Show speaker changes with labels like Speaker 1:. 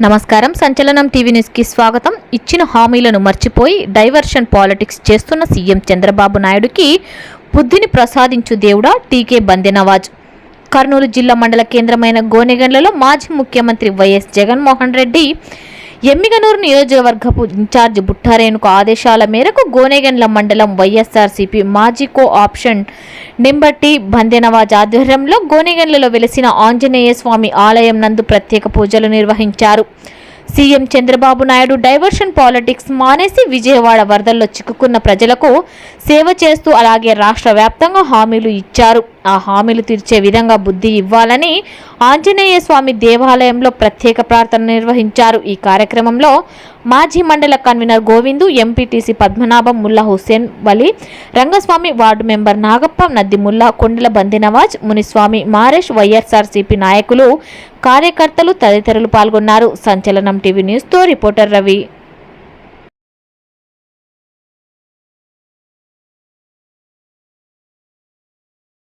Speaker 1: నమస్కారం. సంచలనం టీవీ న్యూస్కి స్వాగతం. ఇచ్చిన హామీలను మర్చిపోయి డైవర్షన్ పాలిటిక్స్ చేస్తున్న సీఎం చంద్రబాబు నాయుడుకి బుద్ధిని ప్రసాదించు దేవుడా టీకే బందెనవాజ్. కర్నూలు జిల్లా మండల కేంద్రమైన గోనెగండ్లలో మాజీ ముఖ్యమంత్రి వైఎస్ జగన్మోహన్ రెడ్డి ఎమ్మిగనూరు నియోజకవర్గపు ఇన్ఛార్జ్ బుట్టారేణుకు ఆదేశాల మేరకు గోనెగండ్ల మండలం వైఎస్ఆర్సీపీ మాజీ కో ఆప్షన్ నింబట్టి బందెనవాజ్ ఆధ్వర్యంలో గోనెగండ్లలో వెలిసిన ఆంజనేయ స్వామి ఆలయం నందు ప్రత్యేక పూజలు నిర్వహించారు. CM Chandrababu Naidu diversion politics మానేసి విజయవాడ వరదల్లో చిక్కుకున్న ప్రజలకు సేవ చేస్తూ అలాగే రాష్ట్ర వ్యాప్తంగా హామీలు ఇచ్చారు. ఆ హామీలు తీర్చే విధంగా బుద్ధి ఇవ్వాలని ఆంజనేయ స్వామి దేవాలయంలో ప్రత్యేక ప్రార్థన నిర్వహించారు. ఈ కార్యక్రమంలో మాజీ మండల convener Govindu MPTC Padmanabham Mulla Hussain Vali Rangaswamy ward member Nagappa Naddimulla Kondala Bandinawaz Muniswamy Maresh YSRCP నాయకులు కార్యకర్తలు తదితరులు పాల్గొన్నారు. సంచలనం టీవీ న్యూస్తో రిపోర్టర్ రవి.